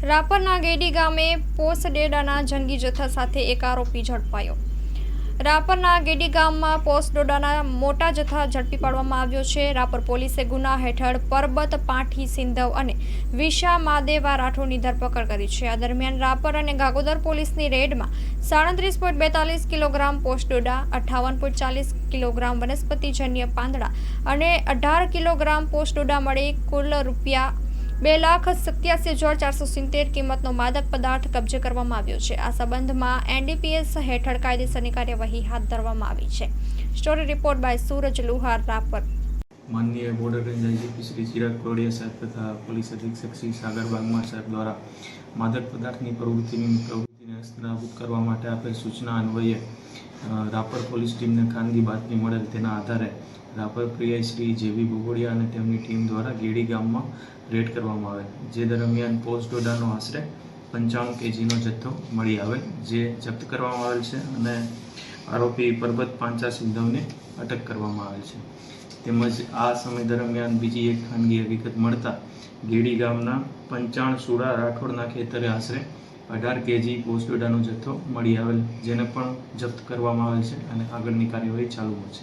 રાપરના ગેડી ગામે પોસડેડાના જંગી જથ્થા સાથે એક આરોપી ઝડપાયો. રાપરના ગેડી ગામમાં પોસડોડાના મોટા જથ્થા ઝડપી પાડવામાં આવ્યો છે. રાપર પોલીસે ગુના હેઠળ પરબત, પાઠી, સિંધવ અને વિશા માદેવા રાઠોડની ધરપકડ કરી છે. આ દરમિયાન રાપર અને ગાગોદર પોલીસની રેડમાં સાડત્રીસ પોઈન્ટ બેતાલીસ કિલોગ્રામ પોસ્ટ ડોડા અઠ્ઠાવન પોઈન્ટ ચાલીસ કિલોગ્રામ વનસ્પતિજન્ય પાંદડા અને અઢાર કિલોગ્રામ પોસ્ટ ડોડા મળી કુલ રૂપિયા બે લાખ સત્યાસી હજાર ચારસો સિત્તેર કિંમતનો માદક પદાર્થ કબજે કરવામાં આવ્યો છે. આ સંબંધમાં એનડીપીએસ હેઠળ કાયદેસરની કાર્યવાહી હાથ ધરવામાં આવી છે. Story report by Suraj Luhar, Rapar. માનનીય border range IGP Shri Chirag Kodiya સાહેબ તથા પોલીસ અધિક્ષક શ્રી સાગર બાગમા સાહેબ દ્વારા માદક પદાર્થની પ્રવૃત્તિની પ્રવૃત્તિને હસ્તનાબૂદ કરવા માટે આપેલ સૂચના અન્વયે રાપર પોલીસ ટીમને ખાનગી બાતમી મળેલ તેના આધારે રાપર પીઆઈ શ્રી જેવી બોગોડિયા અને તેમની ટીમ દ્વારા ગેડી ગામમાં રેડ કરવામાં આવેલ જે દરમિયાન પોસ્ટ ડોડાનો આશરે પંચાણું કેજીનો જથ્થો મળી આવે, જે જપ્ત કરવામાં આવેલ છે અને આરોપી પરબત પાંચા સિંધવને અટક કરવામાં આવેલ છે. તેમજ આ સમય દરમિયાન બીજી એક ખાનગી હકીકત મળતા ગેડી ગામના પંચાણ સુડા રાઠોડના ખેતરે આશરે અઢાર કેજી પોસ્ટોડાનો જથ્થો મળી આવેલ, જેને પણ જપ્ત કરવામાં આવેલ છે અને આગળની કાર્યવાહી ચાલુ છે.